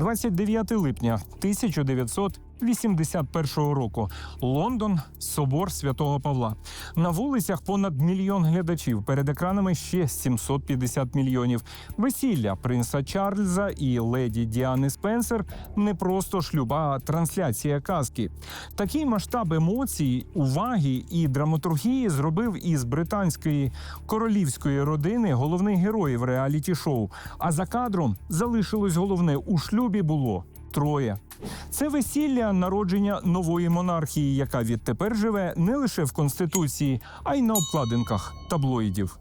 29 липня 1981 року. Лондон, собор святого Павла. На вулицях понад мільйон глядачів. Перед екранами ще 750 мільйонів. Весілля принца Чарльза і леді Діани Спенсер не просто шлюб, а трансляція казки. Такий масштаб емоцій, уваги і драматургії зробив із британської королівської родини головний герой в реаліті-шоу. А за кадром залишилось головне у шлюбі було троє. Це весілля народження нової монархії, яка відтепер живе не лише в конституції, а й на обкладинках таблоїдів.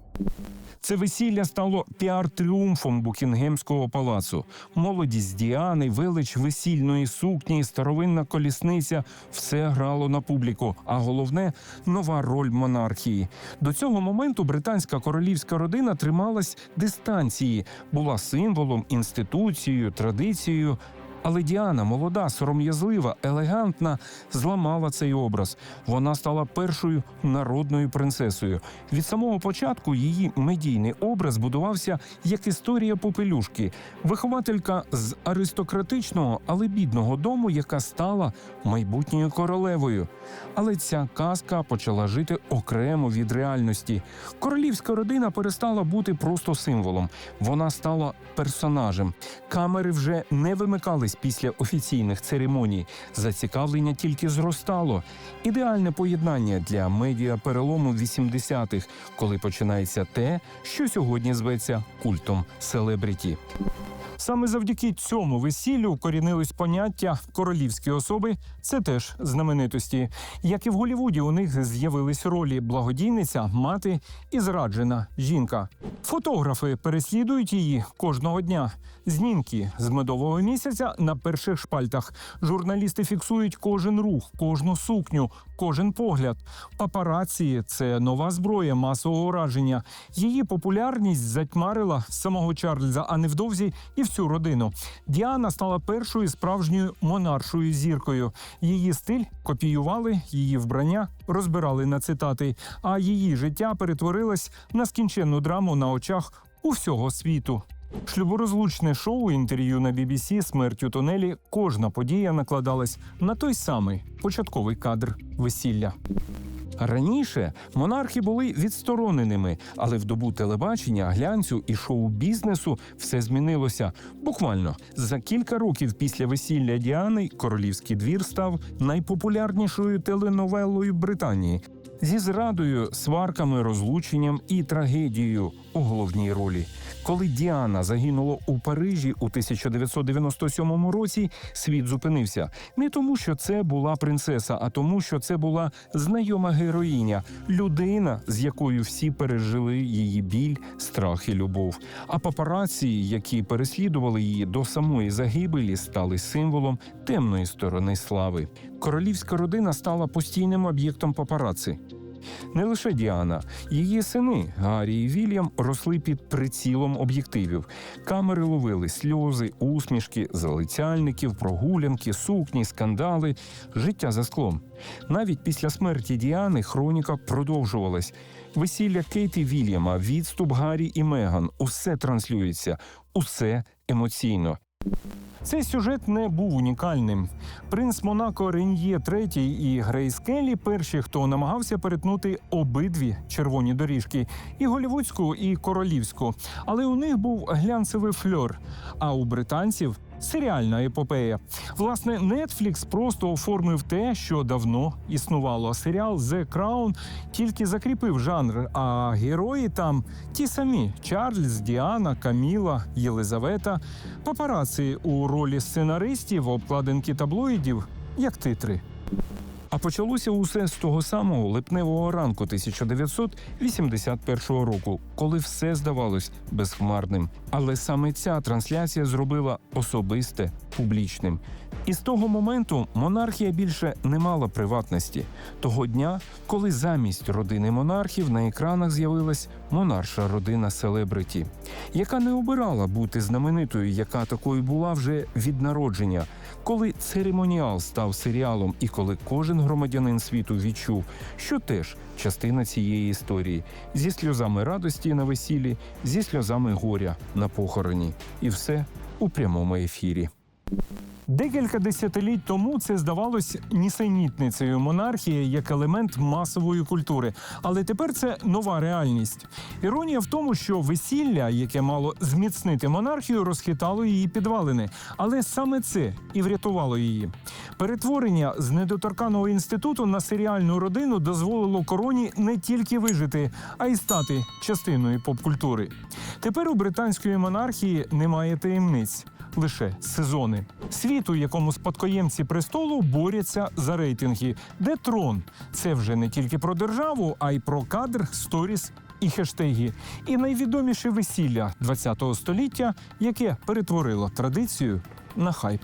Це весілля стало піар-тріумфом Букінгемського палацу. Молодість Діани, велич весільної сукні, старовинна колісниця все грало на публіку. А головне нова роль монархії. До цього моменту британська королівська родина трималась дистанції, була символом, інституцією, традицією. Але Діана, молода, сором'язлива, елегантна, зламала цей образ. Вона стала першою народною принцесою. Від самого початку її медійний образ будувався як історія попелюшки, вихователька з аристократичного, але бідного дому, яка стала майбутньою королевою. Але ця казка почала жити окремо від реальності. Королівська родина перестала бути просто символом. Вона стала персонажем. Камери вже не вимикались після офіційних церемоній. Зацікавлення тільки зростало. Ідеальне поєднання для медіа перелому 80-х, коли починається те, що сьогодні зветься культом селебріті. Саме завдяки цьому весіллю корінились поняття королівські особи. Це теж знаменитості. Як і в Голівуді, у них з'явились ролі благодійниця, мати і зраджена жінка. Фотографи переслідують її кожного дня. Знімки з медового місяця на перших шпальтах. Журналісти фіксують кожен рух, кожну сукню, кожен погляд. Папараці це нова зброя масового ураження. Її популярність затьмарила самого Чарльза, а невдовзі і всю родину. Діана стала першою справжньою монаршою зіркою. Її стиль копіювали, її вбрання розбирали на цитати, а її життя перетворилось на скінченну драму на очах у всього світу. Шлюборозлучне шоу інтерв'ю на BBC «Смерть у тунелі. Кожна подія накладалась на той самий початковий кадр весілля. Раніше монархи були відстороненими, але в добу телебачення, глянцю і шоу-бізнесу все змінилося. Буквально за кілька років після весілля Діани королівський двір став найпопулярнішою теленовелою Британії зі зрадою, сварками, розлученням і трагедією у головній ролі. Коли Діана загинула у Парижі у 1997 році, світ зупинився не тому, що це була принцеса, а тому, що це була знайома героїня, людина, з якою всі пережили її біль, страх і любов. А папараці, які переслідували її до самої загибелі, стали символом темної сторони слави. Королівська родина стала постійним об'єктом папараці. Не лише Діана, її сини Гаррі і Вільям росли під прицілом об'єктивів. Камери ловили сльози, усмішки, залицяльників, прогулянки, сукні, скандали, життя за склом. Навіть після смерті Діани хроніка продовжувалась. Весілля Кейті Вільяма, відступ Гаррі і Меган усе транслюється, усе емоційно. Цей сюжет не був унікальним. Принц Монако Рен'є III і Грейс Келлі перші, хто намагався перетнути обидві червоні доріжки і голівудську, і королівську. Але у них був глянцевий фльор. А у британців серіальна епопея. Власне, Netflix просто оформив те, що давно існувало. Серіал The Crown тільки закріпив жанр, а герої там ті самі: Чарльз, Діана, Каміла, Єлизавета, папараці у ролі сценаристів, обкладинки таблоїдів, як титри. А почалося усе з того самого липневого ранку 1981 року, коли все здавалось безхмарним. Але саме ця трансляція зробила особисте публічним. І з того моменту монархія більше не мала приватності. Того дня, коли замість родини монархів на екранах з'явилась монарша родина селебриті, яка не обирала бути знаменитою, яка такою була вже від народження. Коли церемоніал став серіалом, і коли кожен громадянин світу відчув, що теж частина цієї історії зі сльозами радості на весіллі, зі сльозами горя на похороні, і все у прямому ефірі. Декілька десятиліть тому це здавалось нісенітницею монархії як елемент масової культури. Але тепер це нова реальність. Іронія в тому, що весілля, яке мало зміцнити монархію, розхитало її підвалини. Але саме це і врятувало її. Перетворення з недоторканого інституту на серіальну родину дозволило короні не тільки вижити, а й стати частиною поп-культури. Тепер у британської монархії немає таємниць лише сезони. Світ, у якому спадкоємці престолу борються за рейтинги, де трон це вже не тільки про державу, а й про кадр, сторіс і хештеги. І найвідоміше весілля ХХ століття, яке перетворило традицію на хайп.